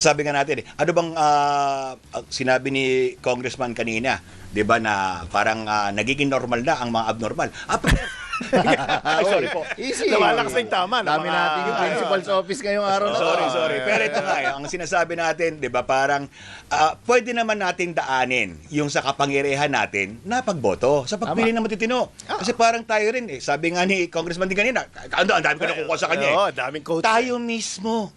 Sabi nga natin, eh, ano bang ah, sinabi ni Congressman kanina, 'di ba na parang ah, nagiging normal na ang mga abnormal. Ah, Ay, sorry po. Easy. Lumalakas na yung tama Dami mga- natin yung principal's office ngayong araw na to. Sorry, sorry. Pero ito nga, eh, ang sinasabi natin, 'di ba, parang ah, pwede naman nating daanin yung sa kapangyarihan natin na pagboto sa pagpili ng matitino. Kasi parang tayo rin eh. Sabi nga ni Congressman din kanina, ang dami ko nakukuha sa kanya. eh. Oo, daming quotes. Tayo mismo.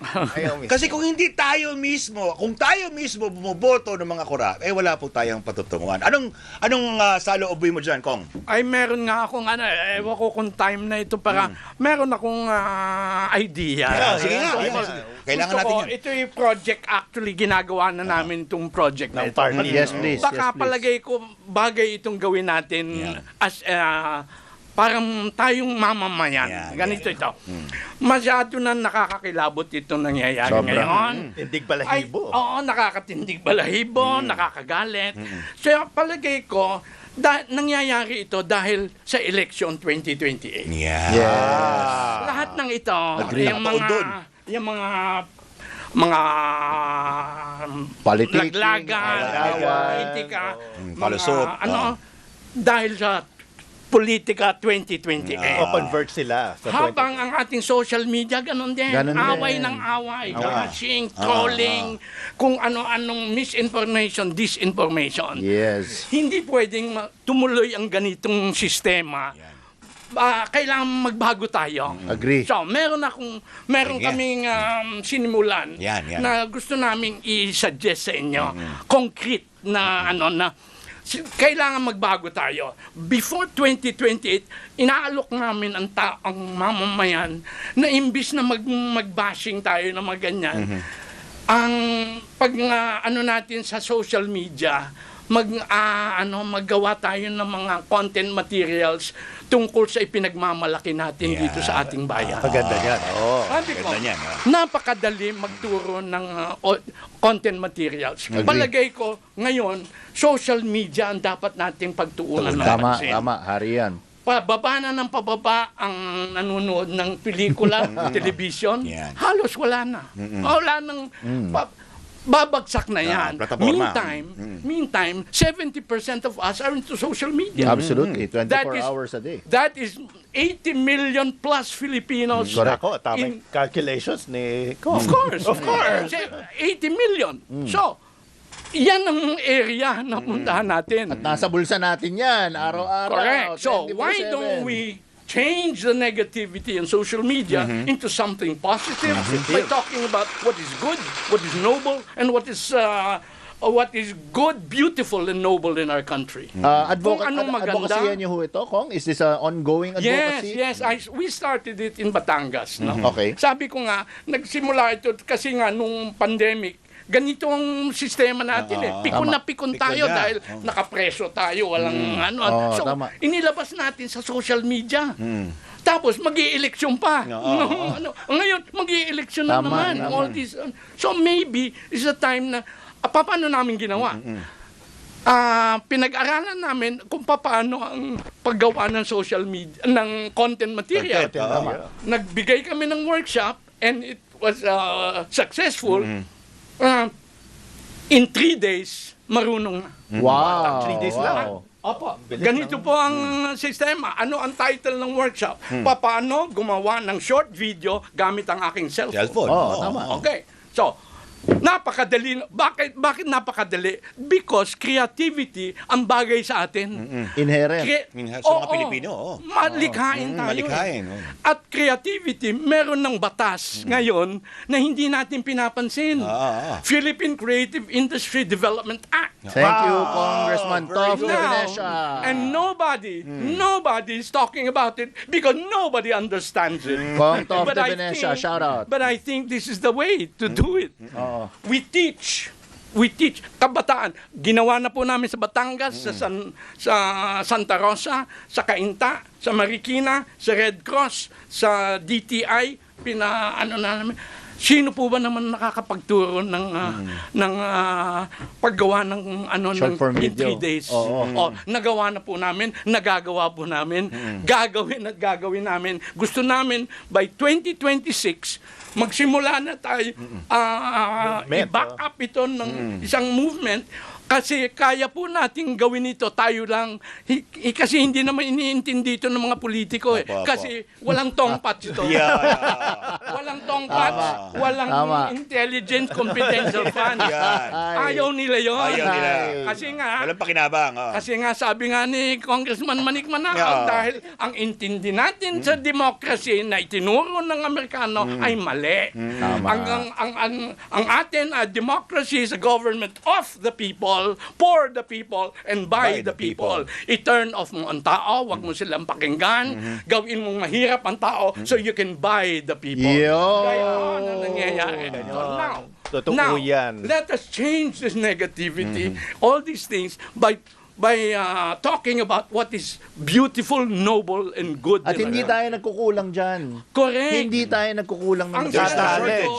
Kasi kung hindi tayo mismo, kung tayo mismo bumoboto ng mga korap, eh wala po tayong patutunguhan. Anong anong uh, salooboy mo diyan, Kong? Ay, meron nga akong ano, eh, ewan ko kung time na ito para, meron akong ah, idea. Yeah, sige nga, sige. Kailangan natin yan. Ito yung project actually ginagawa na namin itong project na ito. party. Yes, please. Baka yes, please. palagay ko bagay itong gawin natin Yeah. as ah, parang tayong mamamayan. Yeah, Ganito yeah. ito. Masyado na nakakakilabot ito nangyayari Sobra. ngayon. Tindig Ay, balahibo. oo, nakakatindig balahibo, Mm. nakakagalit. So, palagay ko, da- nangyayari ito dahil sa election 2028. Yeah. Yes. Lahat ng ito, Agree. yung mga, dun. yung mga, mga Politicking, laglagan, away-away. politika, Mm, mga, palusot, ano, oo. dahil sa politika 2028. O convert sila sa 20. Habang ang ating social media, ganun din. Ganun away din. ng away. Away. Bashing, trolling, kung ano-anong misinformation, disinformation. Yes. Hindi pwedeng ma- tumuloy ang ganitong sistema. Ah, kailangan magbago tayo. Agree. So, meron akong meron Sige. kaming um, sinimulan Yan, yan. na gusto naming i-suggest sa inyo. Concrete na ano na kailangan magbago tayo. Before 2028, inaalok namin ang ta- ang mamamayan na imbis na mag magbashing tayo na mga ganyan. Ang pag nga, ano natin sa social media, mag ah, ano maggawa tayo ng mga content materials tungkol sa ipinagmamalaki natin Yeah. dito sa ating bayan. Maganda yan. Oo. Sabi ko, niyan, ah. napakadali magturo ng uh, content materials. Agree. Palagay ko, ngayon, social media ang dapat nating pagtuunan ng Tama, pansin. tama. Hari yan. Pababa na ng pababa ang nanonood ng pelikula, television, Yan. halos wala na. Wala nang... pa- babagsak na yan. Ah, plataforma. meantime, meantime, 70% of us are into social media. Absolutely. 24 That is- hours a day. That is 80 million plus Filipinos Correct. Ako, tamang in- calculations ni Kong. Of course. Of course. Kasi 80 million. So, yan ang area na puntahan natin. At nasa bulsa natin yan, araw-araw. Correct. So, 24/7. why don't we change the negativity in social media into something positive by talking about what is good, what is noble, and what is uh, what is good, beautiful, and noble in our country. Uh, advoca- Kung anong maganda. advocacy yan yung ho ito, Kong? Is this an ongoing Yes, advocacy? yes. I, we started it in Batangas. No? Okay. Sabi ko nga, nagsimula ito kasi nga nung pandemic, ganito ang sistema natin eh. Oo. Pikon Tama. na pikon Pikon tayo na. dahil Oo. nakapreso tayo, walang ano. Oo, so, tama. inilabas natin sa social media. Tapos mag eleksyon pa. Oo. No, ano, ngayon, mag eleksyon na Tama, naman. tama. All this, uh, so maybe is a time na, ah, pa- paano namin ginawa? Ah, pinag-aralan namin kung paano ang paggawa ng social media ng content material. Content, tama. Nagbigay kami ng workshop and it was uh, successful. Ah, in three days, marunong na. Wow. Three days wow. lang. Opo. Bilis Ganito po ang sistema. Ano ang title ng workshop? Paano gumawa ng short video gamit ang aking cellphone. Cellphone. Oo, Oo. tama. Okay. So, napakadali. Bakit bakit napakadali? Because creativity ang bagay sa atin. Inherent. Cre- Minsan sa mga Oo, Pilipino, oo. Malikhain Mm, tayo. malikhain, eh. oo. At creativity, meron ng batas ngayon na hindi natin pinapansin. Ah, ah. Philippine Creative Industry Development Act. Thank you, Wow. Congressman Very Toff good. and nobody, nobody is talking about it because nobody understands it. Kong Toff But I think- shout out. But I think this is the way to do it. Oo. We teach. We teach. Kabataan. Ginawa na po namin sa Batangas, sa, San, sa Santa Rosa, sa Cainta, sa Marikina, sa Red Cross, sa DTI. Pina, ano na namin. Sino po ba naman nakakapagturo ng ah, ng ah, paggawa ng ano Short ng in three days? Oo. O, nagawa na po namin, nagagawa po namin, gagawin at gagawin namin. Gusto namin by 2026 magsimula na tayo ah, Movement, i-back oh. up ito ng isang movement kasi kaya po nating gawin ito tayo lang Hi- hi- kasi hindi naman iniintindi ito ng mga politiko eh. Apo, apo. kasi walang tongpat ito Yeah, yeah. walang tongpat Tama. walang Tama. intelligence confidential funds Yan. Ay. ayaw nila yon Ayaw nila. kasi nga Walang pakinabang. oh. kasi nga sabi nga ni Congressman Manik Manakaw Yeah. dahil ang intindi natin sa democracy na itinuro ng Amerikano ay mali. Tama. Ang, ang, ang, ang, ang atin, a democracy is a government of the people, for the people, and by, By the, the people. people. I-turn off mo ang tao, wag mo silang pakinggan, gawin mong mahirap ang tao so you can buy the people. Yo! Kaya ano nangyayari dito? Now, Totoo now, yan. let us change this negativity, all these things, by by uh, talking about what is beautiful, noble, and good. At in hindi tayo nagkukulang dyan. Correct. Hindi tayo nagkukulang ng ang talent.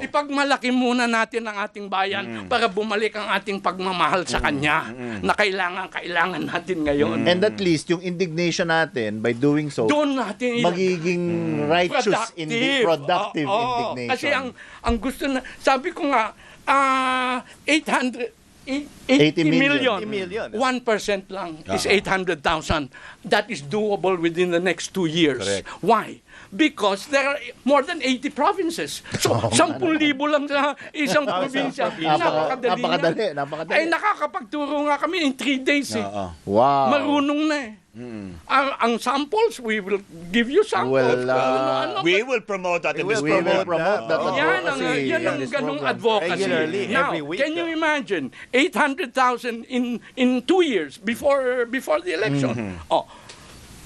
ipagmalaki muna natin ang ating bayan Mm. para bumalik ang ating pagmamahal sa Kanya na kailangan, kailangan natin ngayon. And at least, yung indignation natin, by doing so, Doon natin magiging righteous, indi- productive Oo, oo. indignation. Kasi ang ang gusto na sabi ko nga ah 800 80 80 million. million. 80 million. 1% lang is Ah. 800,000. That is doable within the next two years. Correct. Why? Because there are more than 80 provinces. So, 10,000 lang sa isang probinsya. Napaka- Napakadali, napakadali. Ay, nakakapagturo nga kami in 3 days eh. Oo. Wow. Marunong na eh. Ang, ang samples, we will give you samples. Well, uh, Ano-ano, We will promote that We will We will program. promote that Oo. yan ang, yan ang ganong program. advocacy. Regularly, Now, every week, can you ah. imagine 800,000 in in two years before before the election? Mm-hmm. Oh,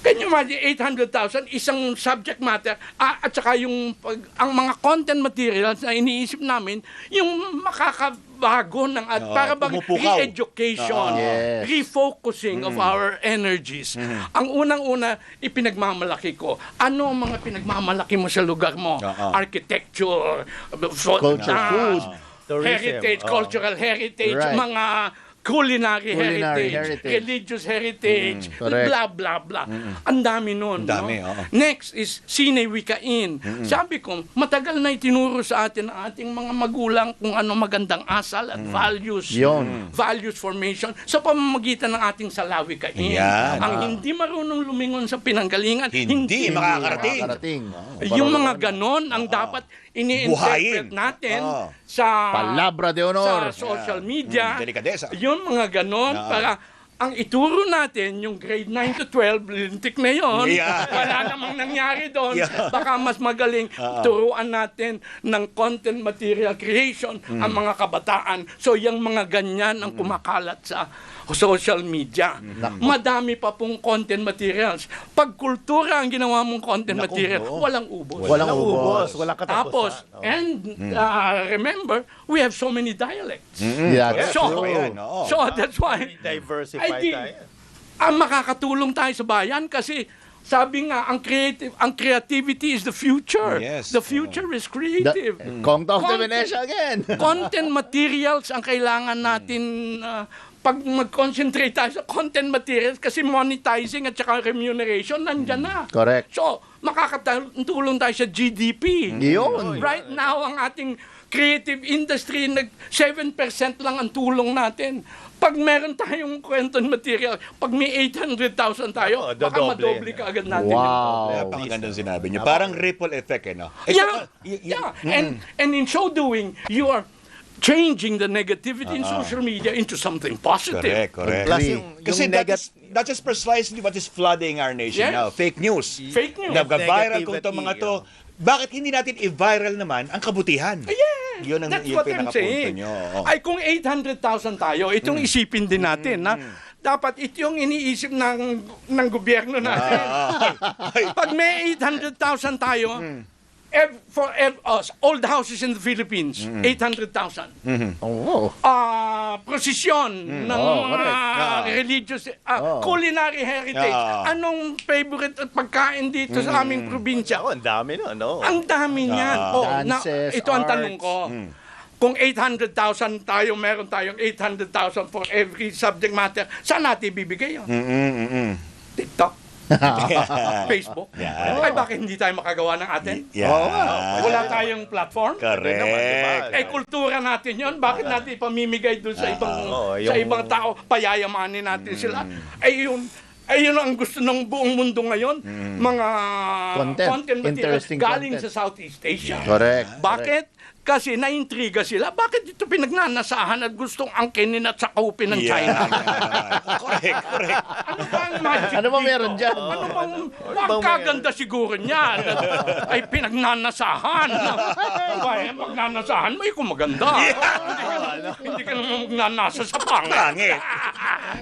can you imagine 800,000 isang subject matter ah, at saka yung pag, ang mga content materials na iniisip namin yung makakabago ng at Oo, para bang pumupukaw. re-education, Oo. Yes. refocusing of our energies. Ang unang-una ipinagmamalaki ko, ano ang mga pinagmamalaki mo sa lugar mo? Oo. Architecture, fo- Culture, ah, food. Tourism, heritage, oo. cultural heritage, Right. mga culinary, Culinary heritage, heritage. religious heritage, correct. blah, blah, blah. Ang dami nun. Ang dami, no? oo. Next is Sine Wikain. Sabi ko, matagal na itinuro sa atin ang ating mga magulang kung ano magandang asal at values. Yun. Values formation sa pamamagitan ng ating salawikain. Yan. Ang hindi marunong lumingon sa pinanggalingan, Hindi makakarating. Makakarating. Oh, yung mga ganon ang dapat ini-interpret Buhayin. natin Oo. sa Palabra de honor. sa social media. Mm, delikadesa. Yung mga ganon Oo. para ang ituro natin, yung grade 9 to 12, lintik na yon. Yeah. Wala namang nangyari doon. Yeah. Baka mas magaling turuan natin ng content material creation Mm. ang mga kabataan. So, yung mga ganyan ang kumakalat sa social media. Mm. Madami pa pong content materials. Pag kultura ang ginawa mong content Naku, material, oo. walang ubos. Walang Walang ubos. ubos. Walang katapusan. Tapos, Oo. and uh, remember, we have so many dialects. Yeah, Correct. So, yan, oo. so that's why Diversify I think- tayo. ang makakatulong tayo sa bayan kasi sabi nga ang creative ang creativity is the future. Yes. The future is The, creative. Kong Talk to Content- Venetia again. content materials ang kailangan natin uh, pag mag-concentrate tayo sa content materials kasi monetizing at saka remuneration nandyan na. Correct. So, makakatulong tayo sa GDP. Yun. Right now, ang ating creative industry, nag 7% lang ang tulong natin. Pag meron tayong content material, pag may 800,000 tayo, Oo, baka dodoble madoble yan. ka agad natin. Wow. Kaya pakagandang sinabi niyo. Parang ripple effect eh, no? Eh, yeah, y- y- yeah. And and in so doing, you are changing the negativity in social media into something positive. Correct, correct. Plus yung, yung Kasi that is, that is precisely what is flooding our nation Yes. now. Fake news. Fake news. Nagka-viral kung itong mga to. Bakit hindi natin i-viral naman ang kabutihan? Yeah, Yun ang that's yung what I'm pinakapunto saying. nyo. Oo. Ay kung 800,000 tayo, itong Mm. isipin din natin na dapat ito yung iniisip ng ng gobyerno natin. Ah. Pag may 800,000 tayo, ev- for ev- us, all the houses in the Philippines, 800,000. Oh. Ah, prosesyon ng Oo, mga correct. Ah. religious ah, Oo. culinary heritage. Ah. Anong favorite at pagkain dito sa aming probinsya? Ako, ang dami no, no? Ang dami niyan. Oh, na, Dances, ito ang arts. tanong ko. Kung 800,000 tayo, meron tayong 800,000 for every subject matter, saan natin ibibigay yun? Mm-mm, mm-mm. TikTok? Facebook? Yeah. Ay, bakit hindi tayo makagawa ng atin? Yeah. Oo. Wala tayong platform? Pwede naman, di ba? Correct. Eh, kultura natin yon. Bakit natin ipamimigay doon sa ibang Oo, sa yung- ibang tao? Payayamanin natin sila. Eh, yun, eh, yun ang gusto ng buong mundo ngayon. Mga Content. material Interesting galing content. sa Southeast Asia. Correct. Bakit? Kasi naintriga sila. Bakit ito pinagnanasahan at gustong angkinin at sakupin ng China? Yeah. correct, correct. Ano ba ang magic Ano ba dito? meron dyan? Ano bang bang magkaganda siguro niyan? Ay pinagnanasahan. Ay, magnanasahan mo, ikaw maganda. Hindi ka, hindi ka naman magnanasa sa pangit. Pangit.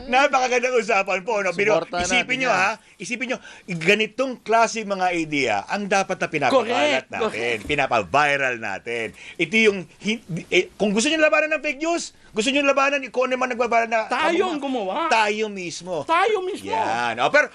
Napakagandang usapan po. No? Bino, Suportahan isipin nyo yan. ha, isipin nyo, ganitong klase mga idea ang dapat na pinapakalat Correct, natin, pinapa-viral natin. Ito yung, eh, kung gusto nyo labanan ng fake news, gusto nyo labanan, kung ano man nagbabaran na, Tayo ang gumawa. tayo mismo. Tayo mismo. Yan. O, pero,